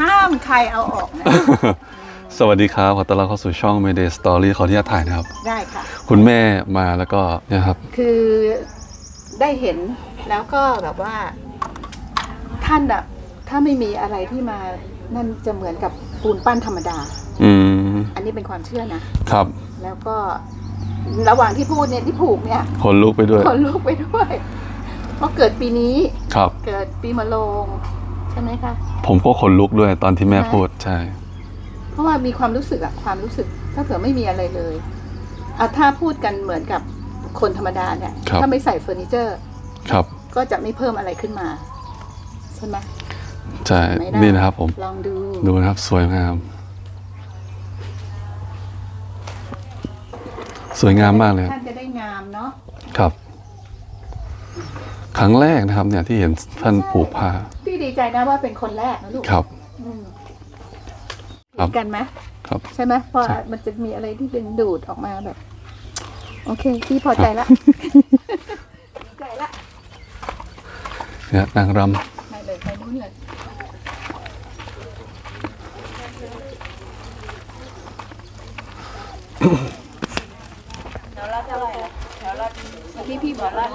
ห้ามใครเอาออกนะสวัสดีครับขอต้อนรับเข้าสู่ช่อง Mayday Story ขออนุญาตถ่ายนะครับ ได้ค่ะ คุณแม่มาแล้วก็เนี่ยครับ คือได้เห็นแล้วก็แบบว่า ท่านอะถ้าไม่มีอะไรที่มานั่นจะเหมือนกับปูนปั้นธรรมดา อืม อันนี้เป็นความเชื่อนะ ครับ แล้วก็ระหว่างที่พูดเนี่ยที่ผูกเนี่ยคนลุกไปด้วย ขนลุกไปด้วยเพราะเกิดปีนี้ ครับ เกิดปีมะโรง ใช่ไหมคะ ผมก็คนลุกด้วยตอนที่แม่พูดใช่ เพราะว่ามีความรู้สึกอะความรู้สึก ถ้าเผื่อไม่มีอะไรเลยอะถ้าพูดกันเหมือนกับคนธรรมดาเนี่ยครับถ้าไม่ใส่เฟอร์นิเจอร์ ครับ ก็จะไม่เพิ่มอะไรขึ้นมา ใช่ไหมใช่ไม่ได้นี่นะครับ ผมลองดูดูนะครับ สวยงาม สวยงามมากเลยครับท่านจะได้งามเนาะครับ ครั้งแรกนะครับ เนี่ยที่เห็นท่านผูกผ้าพี่ ดีใจนะว่าเป็นคนแรกนะลูกครับ อืมครับเห็นกันไหมครับ ใช่ไหมเพราะใช่ มันจะมีอะไรที่ดึงดูดออกมาแบบ โอเค พี่พอใจละดีใจละเนี่ยนางรไปเลยไปนู่นเลยพี่พี่บอกแล้ว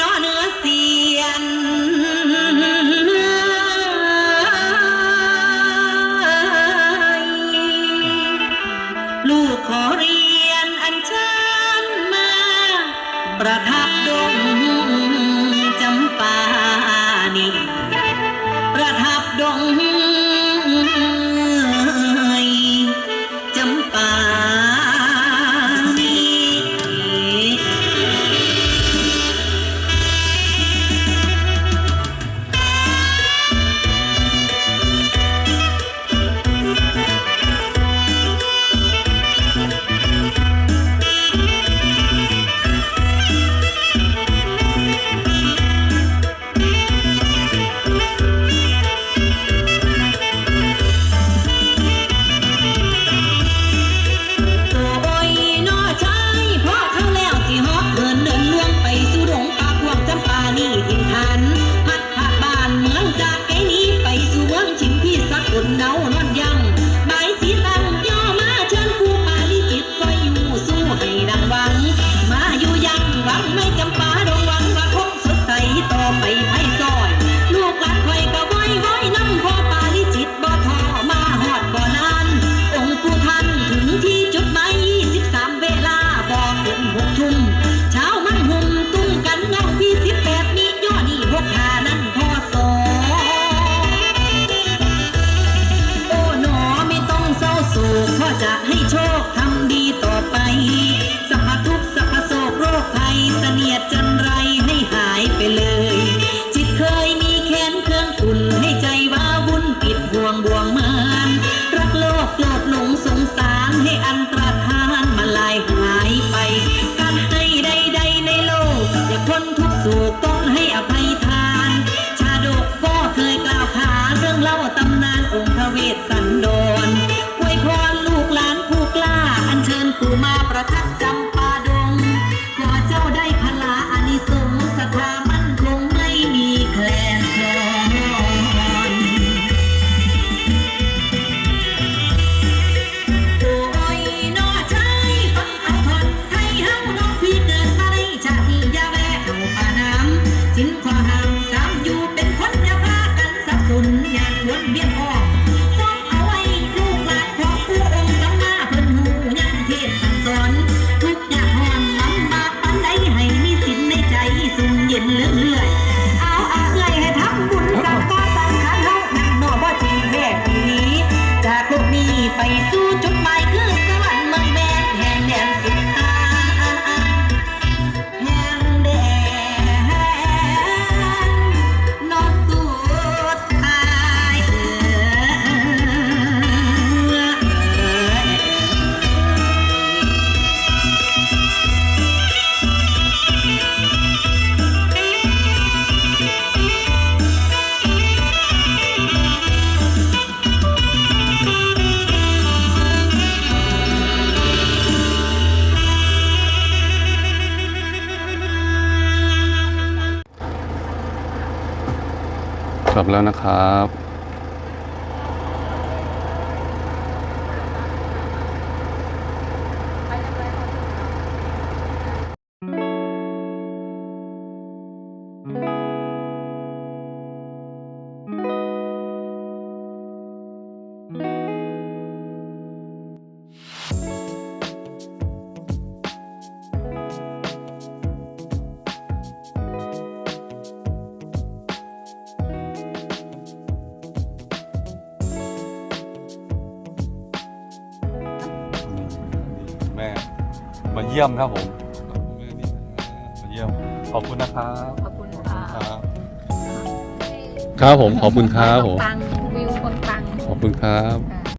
นอเนื้อเสียนลูกขอเรียนอันเชิญมา ประทับดงจำปานี่ประทับดง จบแล้วนะครับ ยี่ยมครับผม เยี่ยม ขอบคุณนะครับ ขอบคุณครับครับผมขอบคุณครับผมปังวิวปังปังขอบคุณครับ